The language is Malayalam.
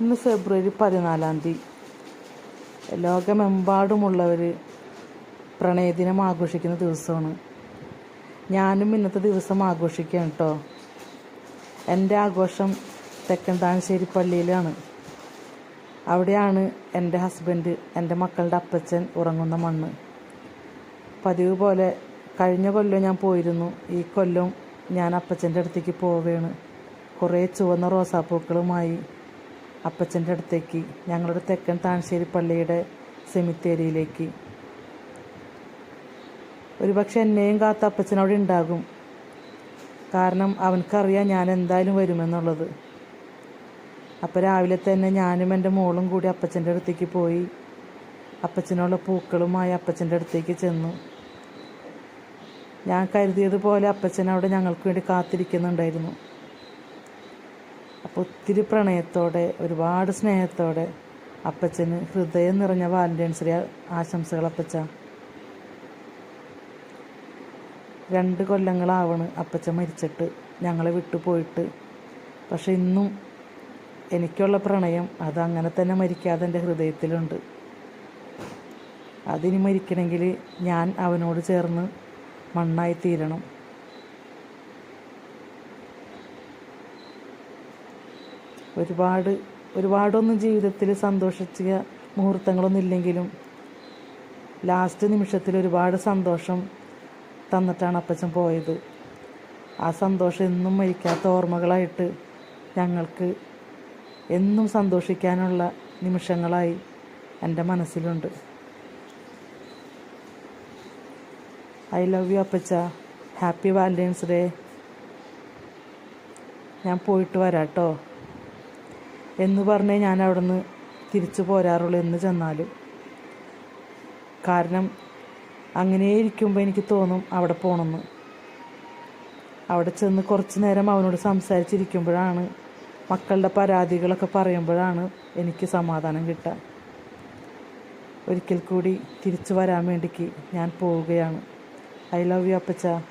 ഇന്ന് ഫെബ്രുവരി പതിനാലാം തീയതി. ലോകമെമ്പാടുമുള്ളവർ പ്രണയദിനം ആഘോഷിക്കുന്ന ദിവസമാണ്. ഞാനും ഇന്നത്തെ ദിവസം ആഘോഷിക്കുകയാണ് കേട്ടോ എന്റെ ആഘോഷം തെക്കൻ താനശ്ശേരി പള്ളിയിലാണ്. അവിടെയാണ് എന്റെ ഹസ്ബൻഡ് എന്റെ മക്കളുടെ അപ്പച്ചൻ ഉറങ്ങുന്ന മണ്ണ്. പതിവ് പോലെ കഴിഞ്ഞ കൊല്ലം ഞാൻ പോയിരുന്നു. ഈ കൊല്ലം ഞാൻ അപ്പച്ചന്റെ അടുത്തേക്ക് പോവുകയാണ്. കുറേ ചുവന്ന റോസാപ്പൂക്കളുമായി അപ്പച്ചന്റെ അടുത്തേക്ക് ഞങ്ങളുടെ തെക്കൻ താനശ്ശേരി പള്ളിയുടെ സെമിത്തേരിയിലേക്ക്. ഒരുപക്ഷെ എന്നെയും കാത്ത അപ്പച്ചൻ അവിടെ ഉണ്ടാകും. കാരണം അവനക്കറിയാം ഞാൻ എന്തായാലും വരുമെന്നുള്ളത്. അപ്പോൾ രാവിലെ തന്നെ ഞാനും എന്റെ മോളും കൂടി അപ്പച്ചന്റെ അടുത്തേക്ക് പോയി. അപ്പച്ചനുള്ള പൂക്കളുമായി അപ്പച്ചന്റെ അടുത്തേക്ക് ചെന്നു. ഞാൻ കരുതിയതുപോലെ അപ്പച്ചൻ അവിടെ ഞങ്ങൾക്ക് വേണ്ടി കാത്തിരിക്കുന്നുണ്ടായിരുന്നു. അപ്പോൾ ഒത്തിരി പ്രണയത്തോടെ ഒരുപാട് സ്നേഹത്തോടെ അപ്പച്ചന് ഹൃദയം നിറഞ്ഞ വാലന്റൈൻസ് ഡേ ആശംസകൾ അപ്പച്ച. രണ്ട് കൊല്ലങ്ങളാവണ് അപ്പച്ച മരിച്ചിട്ട് ഞങ്ങളെ വിട്ടു പോയിട്ട്. പക്ഷെ ഇന്നും എനിക്കുള്ള പ്രണയം അത് അങ്ങനെ തന്നെ മരിക്കാതെ എന്റെ ഹൃദയത്തിലുണ്ട്. അതിനി മരിക്കണമെങ്കിൽ ഞാൻ അവനോട് ചേർന്ന് മണ്ണായി തീരണം. ഒരുപാട് ഒരുപാടൊന്നും ജീവിതത്തിൽ സന്തോഷിച്ച മുഹൂർത്തങ്ങളൊന്നും ഇല്ലെങ്കിലും ലാസ്റ്റ് നിമിഷത്തിൽ ഒരുപാട് സന്തോഷം തന്നിട്ടാണ് അപ്പച്ചൻ പോയത്. ആ സന്തോഷം എന്നും മരിക്കാത്ത ഓർമ്മകളായിട്ട് ഞങ്ങൾക്ക് എന്നും സന്തോഷിക്കാനുള്ള നിമിഷങ്ങളായി എന്റെ മനസ്സിലുണ്ട്. ഐ ലവ് യു അപ്പച്ച. ഹാപ്പി വാലന്റൈൻസ് ഡേ ഞാൻ പോയിട്ട് വരാം കേട്ടോ എന്ന് പറഞ്ഞേ ഞാൻ അവിടെ നിന്ന് തിരിച്ചു പോരാറുള്ളൂ എന്ന് ചെന്നാലും. കാരണം അങ്ങനെ ഇരിക്കുമ്പോൾ എനിക്ക് തോന്നും അവിടെ പോകണമെന്ന് അവിടെ ചെന്ന് കുറച്ച് നേരം അവനോട് സംസാരിച്ചിരിക്കുമ്പോഴാണ് മക്കളുടെ പരാതികളൊക്കെ പറയുമ്പോഴാണ് എനിക്ക് സമാധാനം കിട്ടുക. ഒരിക്കൽ കൂടി തിരിച്ചു വരാൻ വേണ്ടിക്ക് ഞാൻ പോവുകയാണ്. ഐ ലവ് യു അപ്പച്ച.